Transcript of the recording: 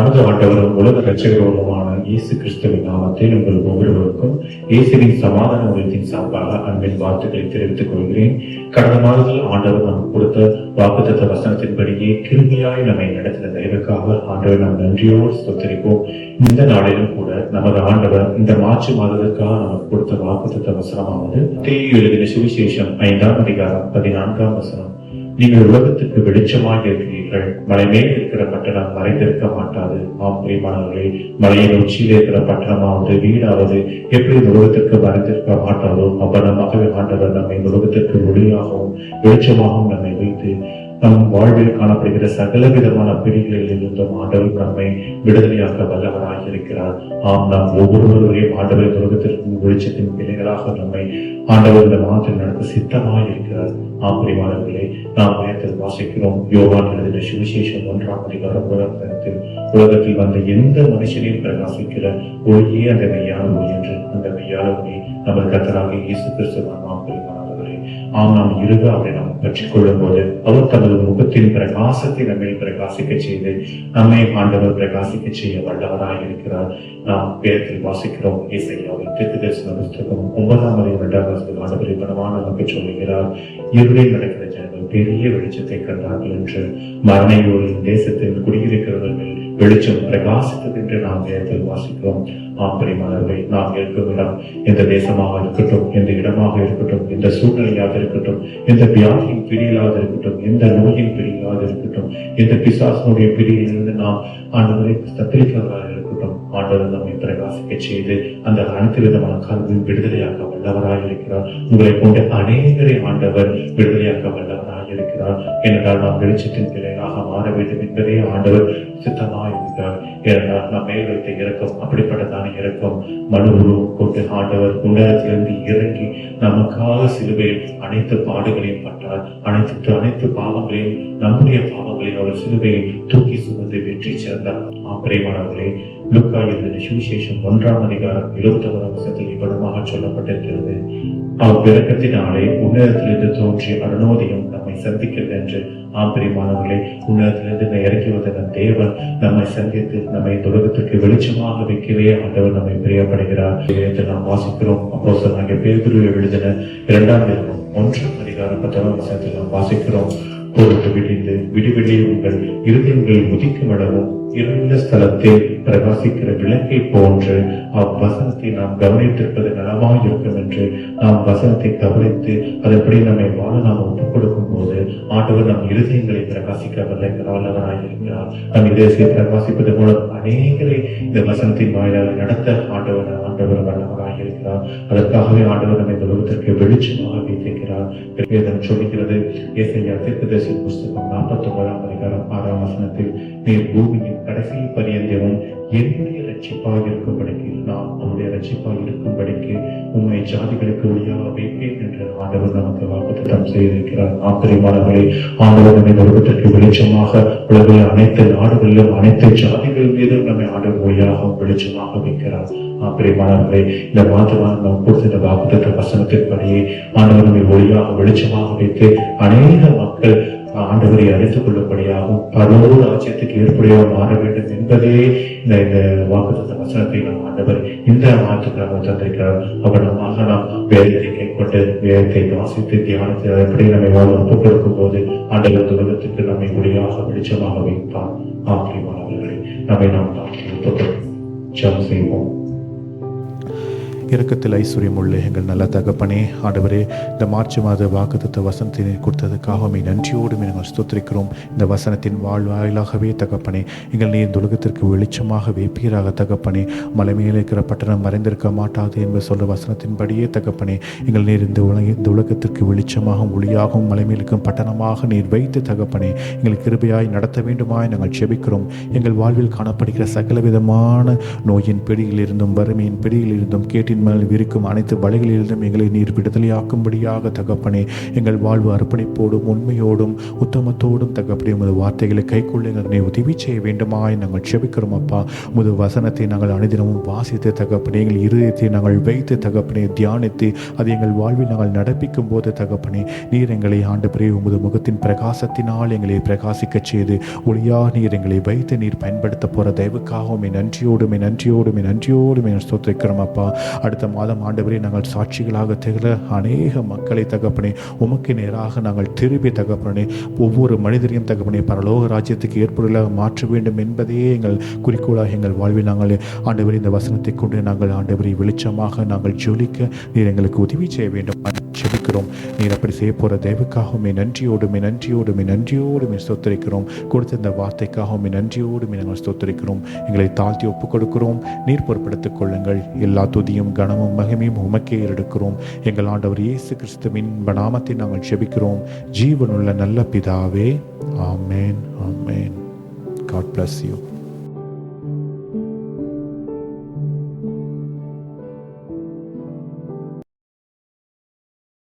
நமது ஆண்டவரும் உலக ரட்சகருமான இயேசு கிறிஸ்துவின் நாமத்தில் உங்கள் ஒவ்வொருவருக்கும் இயேசுவின் சமாதான உலகத்தின் சார்பாக அன்பின் வாழ்த்துக்களை தெரிவித்துக் கொள்கிறேன். கடந்த மாதத்தில் ஆண்டவர் நமக்கு கொடுத்த வாக்குத்த வசனத்தின்படியே கிருமியாய் நம்மை நடத்தின தயவுக்காக ஆண்டவர் நாம் நன்றியோடு ஸ்தோத்தரிப்போம். இந்த நாளிலும் கூட நமது ஆண்டவர் இந்த மார்ச் மாதத்திற்காக நமக்கு கொடுத்த வாக்குத்த வசனமானது தேய் எழுதின சுவிசேஷம் ஐந்தாம் அதிகாரம் பதினான்காம் வசனம். நீங்கள் உலகத்துக்கு வெளிச்சமாக இருக்கிறீர்கள். மலை மேல் இருக்கிற பட்டணம் மறைந்திருக்க மாட்டாது. ஆம் பிரியமானவர்களே மலையின் உச்சியில் இருக்கிற பட்டணமாவது வீடாவது எப்படி இந்த உலகத்திற்கு மறைந்திருக்க மாட்டாதோ அவ்வளமாகவே ஆண்டவர் நம்மை இந்த உலகத்திற்கு ஒளியாகவும் வெளிச்சமாகவும் நம்மை வைத்து நம் வாழ்வில் காணப்படுகிற சகல விதமான பிடிகளில் இருந்தும் ஆண்டவர் நம்மை விடுதலையாக்க வல்லவராக இருக்கிறார். ஆம் நாம் ஒவ்வொருவருடைய ஆண்டவர் இந்த வெளிச்சத்தின் பிள்ளைகளாக நம்மை ஆண்டவர் இந்த மாதத்தில் நடத்த சித்தமாக இருக்கிறார். ஆம் பிரிவாளர்களே நாம் நேரத்தில் வாசிக்கிறோம். யோகான் எழுதின சுவிசேஷம் ஒன்றாம் அதிகாரம் முதல் நேரத்தில் உலகத்தில் வந்த எந்த மனுஷனையும் பிரகாசிக்கிற ஒளியே அந்த மெய்யான ஒளி என்று. அந்த மெய்யான ஒளி நமது கத்தராக இயேசு கிறிஸ்து நாம் பிரிவாளர்களே ஆம் நாம் இருக அவரை நாம் பற்றிக் கொள்ளும் போது அவர் தமது முகத்தின் பிரகாசத்தை நம்மை பிரகாசிக்க செய்து நம்மை ஆண்டவர் பிரகாசிக்க செய்ய வல்லவராக இருக்கிறார். நாம் பேரத்தில் வாசிக்கிறோம் இசையாவின் தெற்கு தரிசன புஸ்தகம் ஒன்பதாம் வரை இரண்டாம் வசனத்தில் ஆண்டவரை பலமான நமக்கு சொல்லுகிறார் இருளில் நடக்கிற ஜனங்கள் பெரிய வெளிச்சத்தை கண்டார்கள் என்று. மரணையோரின் தேசத்தில் குடியிருக்கிறவர்கள் வெளிச்சம் பிரகாசித்தது என்று நாம் வேதத்தில் வாசிக்கிறோம். ஆம்பரிமானவரை நாம் இருக்கும் இடம் எந்த தேசமாக இருக்கட்டும் எந்த இடமாக இருக்கட்டும் எந்த சூழ்நிலையாக இருக்கட்டும் எந்த வியாதியின் பிடியிலாக இருக்கட்டும் எந்த நோயின் பிடியிலாக இருக்கட்டும் எந்த பிசாசனுடைய பிரியிலிருந்து நாம் ஆண்டவரை தத்திரிக்கிறவர்களாக இருக்கட்டும். ஆண்டவர் நம்மை பிரகாசிக்க செய்து அந்த அனைத்து விதமான கல்வியும் விடுதலையாக்க வல்லவராக இருக்கிறார். உங்களை போன்ற அநேகரை ஆண்டவர் விடுதலையாக்க வல்லவராக இருக்கிறார். ஏனென்றால் நாம் வெளிச்சத்தின் பிள்ளைகளாக மாற வேண்டும் என்பதே ஆண்டவர் சித்தமாக இருக்கிறார் ஏனென்றால் நம் மேல் வைத்த இறக்கம் அப்படிப்பட்டதான இறக்கம் மனு கொண்டு ஆண்டவர் உலகத்திலிருந்து இறங்கி நமக்காக சிலுவையில் அனைத்து பாடுகளையும் பட்டார். அனைத்து அனைத்து பாவங்களையும் நம்முடைய பாவங்களையும் அவர் சிலுவையில் தூக்கி சுமந்து வெற்றி சேர்ந்தார். ஆ ஆப்பிரேமானவர்களே லுக்கா எழுதின சுவிசேஷம் ஒன்றாம் அதிகாரம் இருபத்தி ஒன்பதாம் வசத்தில் இவ்வளமாக சொல்லப்பட்டிருக்கிறது. அவர் விளக்கத்தினாலே உன்னதத்திலிருந்து தோன்றி அருணோதயம் நம்மை சந்திக்கிறது என்று. ஆம்பரியமானவர்களே உன்னதத்திலிருந்து இறக்கி வந்த தேவன் நம்மை சந்தித்து நம்மை தொடக்கத்திற்கு வெளிச்சமாக வைக்கவே ஆண்டவர் நம்மை பிரியப்படுகிறார். என்று நாம் வாசிக்கிறோம். அப்போ சொன்னாங்க பேதுருவை எழுதின இரண்டாம் நிறுவனம் ஒன்றாம் அதிகாரம் பத்தாம் வசனத்தில் நாம் வாசிக்கிறோம். பொருட்டு விடிந்து விடிவிடி உங்கள் இருதயங்கள் உதிக்கும் இடமும் இருந்த ஸ்தலத்தில் பிரகாசிக்கிற விளக்கை போன்று அவ்வசனத்தை நாம் கவனித்திருப்பது நலமாக இருக்கும் என்று நாம் வசனத்தை கவனித்து அதன்படி நம்மை வாழ நாம் ஒப்புக் கொடுக்கும் போது ஆண்டவர் நம் இருதயங்களை பிரகாசிக்க வல்ல வல்லவராய் இருக்கிறார். நம் இதயத்தை பிரகாசிப்பது மூலம் அநேகரை இந்த வசனத்தின் வாயிலாக நடத்த ஆண்டவர் ஆண்டவர் வைத்திருக்கிறார். அதற்காகவே ஆண்டவர் நம்மை இந்த உலகத்திற்கு வெளிச்சமாக வைத்திருக்கிறார். வேதம் சொல்லுகிறது ஏசையா தீர்க்கதரிசி புஸ்தகம் நாற்பத்தி ஒன்பதாம் அதிகாரம் ஆறாம் வசனத்தில் நீர் பூமியின் கடைசி பரியந்தமும் என்னுடைய ரட்சிப்பாக இருக்கும்படிக்கு நான் உன்னுடைய ரட்சிப்பாக இருக்கும்படிக்கு உண்மை ஜாதிகளுக்கு ஒளியாக வைப்பேன் என்று ஆண்டவர் நமக்கு வாக்குத்தம் செய்திருக்கிறார். ஆத்திரியமானவர்களே ஆண்டவர் நம்மை உலகத்திற்கு வெளிச்சமாக உலகில் அனைத்து நாடுகளிலும் அனைத்து ஜாதிகள் மீதும் நம்மை ஆண்டவர் ஒளியாக வெளிச்சமாக வைக்கிறார். ஆத்திரியமானவர்களே இந்த மாதமான நாம் கொடுத்த இந்த வாக்குத்த வசனத்தின்படியே ஆண்டவர் நம்மை ஒளியாக வெளிச்சமாக வைத்து அநேக மக்கள் ஆண்டவரை அறிந்து கொள்ளும்படியாகவும் பரலோக ராஜ்யத்துக்கு ஏற்புடையாக மாற வேண்டும் என்பதே இந்த இந்த வாக்குத்த வசனத்தை நாம் ஆண்டவர் இந்த மாதத்துக்காக தந்திருக்கிறார். அவனமாக நாம் வேதத்தை கைக்கொண்டு வேதத்தை வாசித்து தியானத்தை எப்படி நம்மை வாழ ஒப்புக் கொடுக்கும் போது ஆண்டவர் இந்த உலகத்துக்கு நம்மை முடியாக வெளிச்சமாக வைப்பார். ஆக்கியமானவர்களை நம்மை நாம் தாக்கி ஒப்புக் செய்வோம். இறக்கத்தில் ஐஸ்வர்யம் உள்ள எங்கள் நல்ல தகப்பனே ஆண்டவரே இந்த மார்ச் மாத வாக்குத்த வசனத்தினை கொடுத்ததுக்காக உம்மை நன்றியோடு நாங்கள் ஸ்தோத்திரிக்கிறோம். இந்த வசனத்தின் வாழ்வாயிலாகவே தகப்பனே எங்கள் நீர் இந்த உலகத்திற்கு வெளிச்சமாக வேப்பீராக தகப்பனே. மலை மேலே இருக்கிற பட்டணம் மறைந்திருக்க மாட்டாது என்று சொல்ல வசனத்தின்படியே தகப்பனே எங்கள் நீர் இந்த உலக இந்த உலகத்திற்கு வெளிச்சமாகவும் ஒளியாகவும் மலை மேலுக்கும் பட்டணமாக நீர் வைத்து தகப்பனே எங்கள் கிருபையாய் நடத்த வேண்டுமாய் நாங்கள் செபிக்கிறோம் எங்கள் வாழ்வில் காணப்படுகிற சகல விதமான நோயின் பிடியிலிருந்தும் வறுமையின் பிடியிலிருந்தும் கேட்டின் எங்கள் மேல் விரிக்கும் அனைத்து வழிகளிலிருந்தும் எங்களை நீர் விடுதலையாக்கும்படியாக தகப்பனே எங்கள் வாழ்வு அர்ப்பணிப்போடும் உண்மையோடும் உத்தமத்தோடும் தகப்பனே உமது வார்த்தைகளை கைக்கொள்ள எங்களை உதவி செய்ய வேண்டுமாய் நாங்கள் செபிக்கிறோம் அப்பா. உமது வசனத்தை நாங்கள் அனுதினமும் வாசித்து தகப்பனே எங்கள் இருதயத்தை நாங்கள் வைத்து தகப்பனே தியானித்து அது எங்கள் வாழ்வில் நாங்கள் நடப்பிக்கும் போது தகப்பனே நீர் எங்களை ஆண்டு பிறகு உமது முகத்தின் பிரகாசத்தினால் எங்களை பிரகாசிக்கச் செய்து ஒளியா நீர் எங்களை வைத்து நீர் பயன்படுத்த போகிற தயவுக்காகவும் என் நன்றியோடும் என் நன்றியோடும் என் நன்றியோடும் என் ஸ்தோத்திரிக்கிறோம் அப்பா. அடுத்த மாதம் ஆண்டவரே நாங்கள் சாட்சிகளாக திகழ அநேக மக்களை தகப்பனே உமக்கு நேராக நாங்கள் திருப்பி தகப்பனே ஒவ்வொரு மனிதரையும் தகப்பனே பரலோக ராஜ்யத்துக்கு ஏற்புள்ள மாற்ற வேண்டும் என்பதே எங்கள் குறிக்கோளாக எங்கள் வாழ்வில் நாங்கள். ஆண்டவரே இந்த வசனத்தை கொண்டு நாங்கள் ஆண்டவரை வெளிச்சமாக நாங்கள் ஜொலிக்க நீர் எங்களுக்கு உதவி செய்ய வேண்டும். செபிக்கிறோம் நீர் அப்படி செய்ய போகிற தயவுக்காகவும் நன்றியோடுமே நன்றியோடுமே நன்றியோடுமே ஸ்தோத்தரிக்கிறோம் கொடுத்த இந்த வார்த்தைக்காகவும் நன்றியோடும் நாங்கள் ஸ்தோத்தரிக்கிறோம் எங்களை தாழ்த்தி ஒப்புக் கொடுக்கிறோம் நீர் பொறுப்படுத்திக் கொள்ளுங்கள் எல்லா துதியும் கனமும் மகிமையும் உமக்கே எடுக்கிறோம் எங்கள் ஆண்டவர் இயேசு கிறிஸ்துவின் நாமத்தை நாங்கள் செபிக்கிறோம் ஜீவனுள்ள நல்ல பிதாவே amen amen God bless you